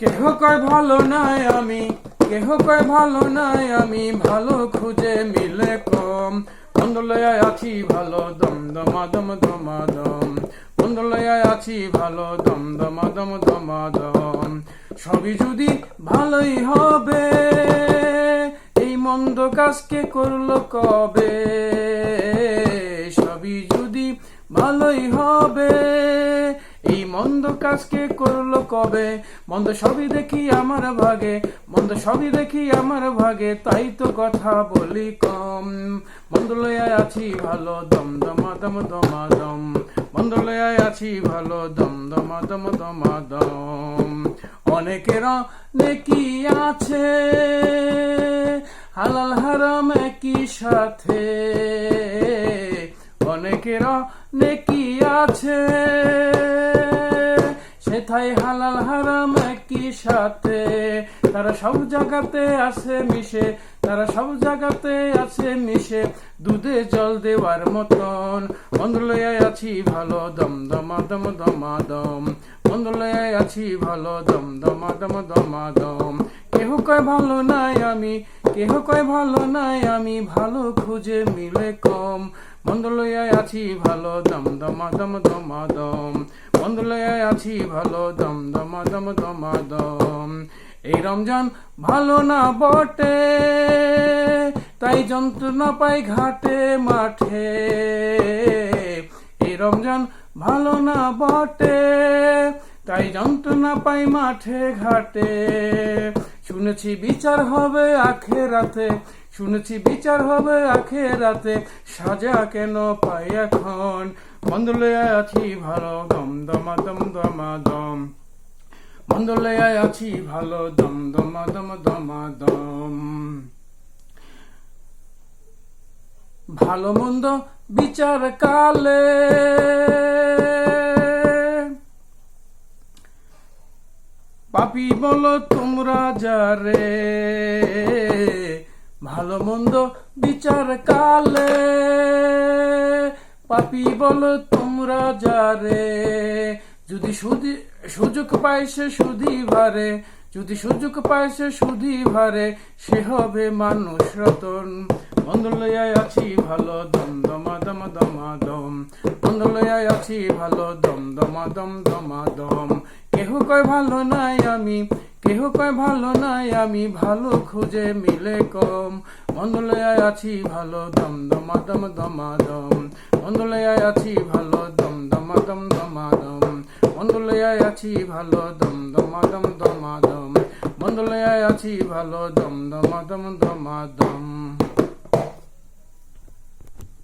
কেহ কয় ভালো নাই আমি, কেহ কয় ভালো নাই আমি, ভালো খুঁজে মিলে কম। বন্ধলয়ায় আছি ভালো, দম দমা দম দমা দম বন্ধলয়ায় আছি ভালো, দম দমা দম দমা দম সবই যদি ভালোই হবে, এই মন্দ কাজকে করল কবে? সবই যদি ভালোই হবে মন্দ কাজকে করল কবে? মন্দ সবই দেখি আমার ভাগে, মন্দ সবই দেখি আমার ভাগে, তাই তো কথা বলি কম। মন্দ আছি ভালো, দম দমা দম দমা দম। মন্দ আছি ভালো, দম দমা দম দমা দম। অনেকের নেকি আছে, হালাল হারাম একই সাথে। অনেকের নেকি আছে। সেথায় হালাল হারাম একই সাথে। তারা সব জায়গাতে আছে মিশে, তারা সব জায়গাতে আছে মিশে। দুধে জল দেওয়ার মতন। বন্ধুলয়ায় আছি ভালো দম দমা দম দমা দম বন্ধুলয়ায় আছি ভালো দম দমা দম দমা দম কেহ কয় ভালো নাই আমি, কেহ কয় ভালো নাই আমি, ভালো খুঁজে মিলে কম। বন্ধুলয়ায় আছি ভালো, দম, দমা দম দমা, দম। বন্ধুলয়ায় আছি ভালো, দম, দমা দম দমা, দম। এই রমজান ভালো না বটে, তাই যন্ত্রণা পাই ঘাটে, মাঠে। এই রমজান ভালো না বটে, তাই যন্ত্রণা পাই মাঠে, ঘাটে। শুনেছি বিচার হবে আখে রাতে শুনেছি বিচার হবে আখে রাতে সাজা কেন পাই এখন? বন্ধুলে আছি ভালো, দম দমা দম দমা দম। বন্ধুলে আছি ভালো, দম দমা দম দমা দম। ভালো মন্দ বিচার কালে। পাপি বলো তোমরা যারে। ভালো মন্দ বিচার কালে। পাপি বল তোমরা যারে, যদি সুদি সুযোগ পায় সে সুদি ভারে, যদি সুযোগ পায় সে সুদি ভারে, সে হবে মানুষ রতন। বন্ধলয়ায় আছি ভালো দম দমা দম দমা দম বন্ধলয়ায় আছি ভালো দম দমা দম দমা দম কয় ভালো নাই আমি, কেহ কয় ভালো নাই আমি, ভালো খুঁজে মিলে কম। বন্ধলয়ায় আছি ভালো দম দমা দম বন্ধলয়ায় আছি ভালো দম দমা দম দমা দম বন্ধলয়ায় আছি ভালো দম দমা দম দমা দম বন্ধলয়ায় আছি ভালো দম দমা দম